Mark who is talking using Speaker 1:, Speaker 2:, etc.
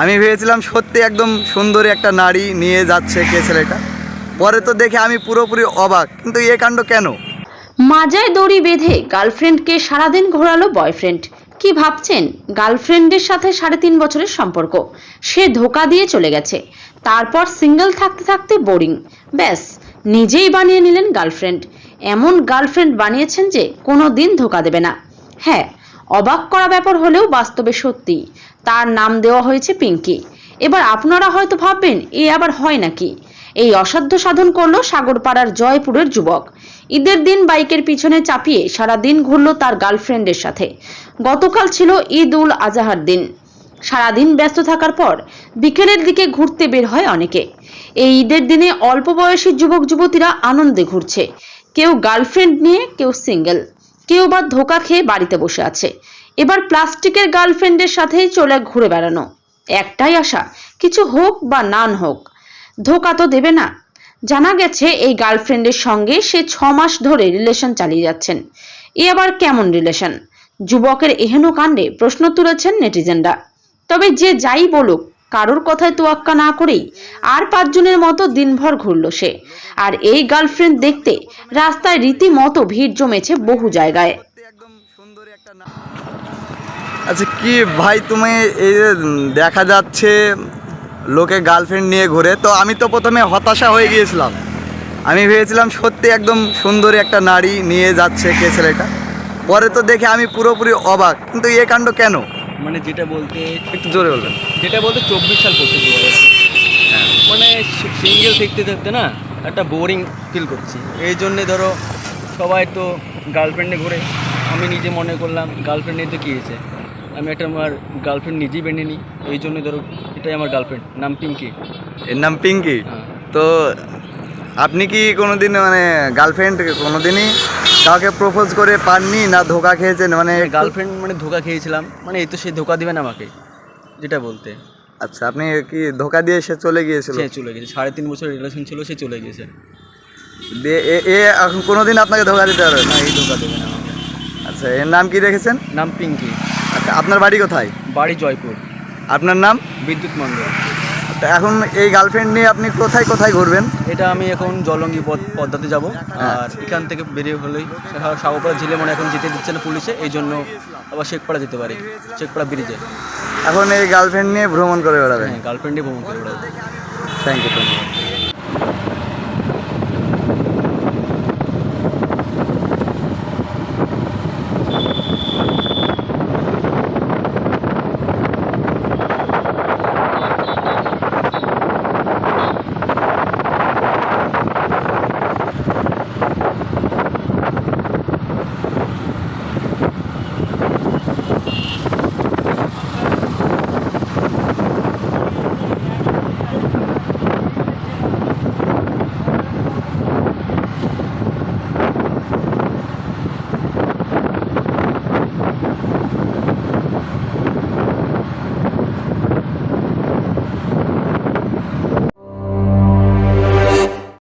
Speaker 1: আমি ভেবেছিলাম সত্যি একদম সুন্দরী একটা নারী নিয়ে যাচ্ছে কে ছেলেটা। পরে তো দেখে আমি পুরোপুরি অবাক, কিন্তু এ কাণ্ড কেন?
Speaker 2: মাজায় দড়ি বেঁধে গার্লফ্রেন্ডকে সারাদিন ঘোরালো বয়ফ্রেন্ড। কি ভাবছেন? গার্লফ্রেন্ডের সাথে সাড়ে তিন বছরের সম্পর্ক। সে ধোকা দিয়ে চলে গেছে। তারপর সিঙ্গেল থাকতে থাকতে বোরিং। ব্যাস, নিজেই বানিয়ে নিলেন গার্লফ্রেন্ড। এমন গার্লফ্রেন্ড বানিয়েছেন যে কোনো দিন ধোকা দেবে না। হ্যাঁ অবাক করা ব্যাপার হলেও বাস্তবে সত্যি। তার নাম দেওয়া হয়েছে পিঙ্কি। এবার আপনারা হয়তো ভাববেন, এ আবার হয় নাকি? এই অসাধ্য সাধন করল সাগরপাড়ার জয়পুরের যুবক। ঈদের দিন বাইকের পিছনে চাপিয়ে সারা দিন ঘুরলো তার গার্লফ্রেন্ডের সাথে। গতকাল ছিল ঈদ উল আজাহার দিন। সারাদিন ব্যস্ত থাকার পর বিকেলের দিকে ঘুরতে বের হয় অনেকে। এই ঈদের দিনে অল্প বয়সী যুবক যুবতীরা আনন্দে ঘুরছে। কেউ গার্লফ্রেন্ড নিয়ে, কেউ সিঙ্গেল। কেউ বা ধোকা খেয়ে বাড়িতে বসে আছে। এবার প্লাস্টিকের গার্লফ্রেন্ডের সাথেই চলে ঘুরে বেড়ানো। একটাই আশা, কিছু হোক বা নান হোক। ধোকা তো দেবে না। জানা গেছে এই গার্লফ্রেন্ডের সঙ্গে সে ছ মাস ধরে রিলেশন চালিয়ে যাচ্ছেন। এ আবার কেমন রিলেশন? যুবকের এহেন কাণ্ডে প্রশ্ন তুলেছেন নেটিজেনরা। তবে যে যাই বলুক কারোর কথায় তোয়াক্কা না করেই আর পাঁচজনের মতো দিনভর ঘুরল সে। আর এই গার্লফ্রেন্ড দেখতে রাস্তায় রীতিমতো ভিড় জমেছে বহু জায়গায়।
Speaker 1: আচ্ছা কি ভাই তুমি এই যে দেখা যাচ্ছে লোকে গার্লফ্রেন্ড নিয়ে ঘুরে, তো আমি তো প্রথমে হতাশা হয়ে গিয়েছিলাম। আমি ভেবেছিলাম সত্যি একদম সুন্দরী একটা নারী নিয়ে যাচ্ছে কে ছেলেটা। পরে তো দেখে আমি পুরোপুরি অবাক, কিন্তু এ কাণ্ড কেন?
Speaker 3: মানে যেটা বলতে
Speaker 1: একটু জোরে বললেন
Speaker 3: যেটা বলতে চব্বিশ সাল পড়তে দু হাজার মানে সিঙ্গেল থাকতে থাকতে না একটা বোরিং ফিল করছি। এই জন্যে ধরো সবাই তো গার্লফ্রেন্ডে ঘুরে। আমি নিজে মনে করলাম গার্লফ্রেন্ড তো কী হয়েছে? আমি একটা আমার গার্লফ্রেন্ড নিজেই বেঁধে নিই। এই জন্য ধরো এটাই আমার গার্লফ্রেন্ড নাম পিঙ্কি।
Speaker 1: এর নাম পিঙ্কি?
Speaker 3: হ্যাঁ।
Speaker 1: তো আপনি কি কোনোদিন মানে গার্লফ্রেন্ড কোনোদিনই কাউকে প্রপোজ করে পাননি না ধোকা খেয়েছেন? মানে
Speaker 3: গার্লফ্রেন্ড মানে ধোকা খেয়েছিলাম। মানে এই তো সে ধোকা দিবে না আমাকে যেটা বলতে।
Speaker 1: আচ্ছা আপনি কি ধোকা দিয়ে সে চলে গিয়েছিল?
Speaker 3: সে চলে গেছে। সাড়ে তিন বছর রিলেশন ছিল সে চলে গেছে।
Speaker 1: দিয়ে এ- এখন কোনোদিন আপনাকে ধোকা দিতে পারবে না
Speaker 3: এই ধোকা দেবে না আমাকে।
Speaker 1: আচ্ছা এর নাম কি রেখেছেন?
Speaker 3: নাম পিঙ্কি।
Speaker 1: আচ্ছা আপনার বাড়ি কোথায়?
Speaker 3: বাড়ি জয়পুর।
Speaker 1: আপনার নাম?
Speaker 3: বিদ্যুৎ মন্ডল
Speaker 1: এখন এই গার্লফ্রেন্ড নিয়ে আপনি কোথায় কোথায় ঘুরবেন?
Speaker 3: এটা আমি এখন জলঙ্গি পদ পদ্মাতে যাব। আর এখান থেকে বেরিয়ে হলেই সাগরপাড়া ঝিলে মানে এখন যেতে দিচ্ছে না পুলিশে এই জন্য আবার শেখপাড়া যেতে পারি শেখপাড়া ব্রিজে
Speaker 1: এখন এই গার্লফ্রেন্ড নিয়ে ভ্রমণ করে বেড়াবে
Speaker 3: হ্যাঁ নিয়ে ভ্রমণ করে বেড়াবে।
Speaker 1: থ্যাংক ইউ ধন্যবাদ